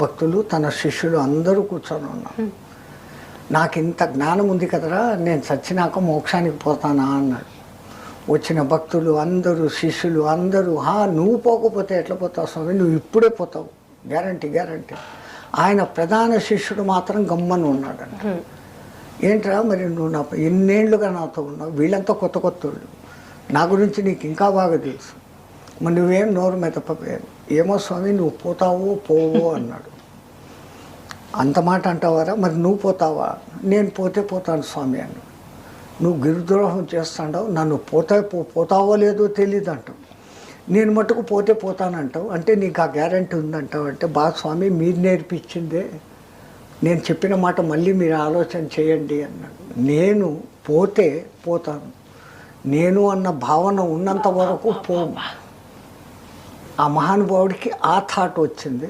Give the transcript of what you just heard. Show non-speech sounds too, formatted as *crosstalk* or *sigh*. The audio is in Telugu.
భక్తులు తన శిష్యులు అందరూ కూర్చొని ఉన్నారు. నాకు ఇంత జ్ఞానం ఉంది కదరా నేను చచ్చినాక మోక్షానికి పోతానా అన్నాడు. వచ్చిన భక్తులు అందరూ శిష్యులు అందరూ హా నువ్వు పోకపోతే ఎట్లా పోతావు స్వామి? నువ్వు ఇప్పుడే పోతావు. Guarantee guarantee. ఆయన ప్రధాన శిష్యుడు మాత్రం గమ్మని ఉన్నాడంట. ఏంట్రా మరి నువ్వు నా ఎన్నేళ్ళుగా నాతో ఉన్నావు? వీళ్ళంతా కొత్త కొత్త వాళ్ళు నా గురించి నీకు ఇంకా బాగా తెలుసు. మరి నువ్వేం నోరు మెదపపోయాను ఏమో స్వామి నువ్వు పోతావో పోవో *laughs* అన్నాడు. అంత మాట అంటావారా? మరి నువ్వు పోతావా? నేను పోతే పోతాను స్వామి అన్నాడు. నువ్వు గిరిద్రోహం చేస్తాడావు నన్ను పోతే పో పోతావో లేదో తెలియదు అంటావు నేను మటుకు పోతే పోతానంటావు. అంటే నీకు ఆ గ్యారంటీ ఉందంటావు అంటే బా స్వామి మీరు నేర్పించిందే. నేను చెప్పిన మాట మళ్ళీ మీరు ఆలోచన చేయండి అన్నాడు. నేను పోతే పోతాను. నేను అన్న భావన ఉన్నంత వరకు పోను. ఆ మహానుభావుడికి ఆ థాట్ వచ్చింది.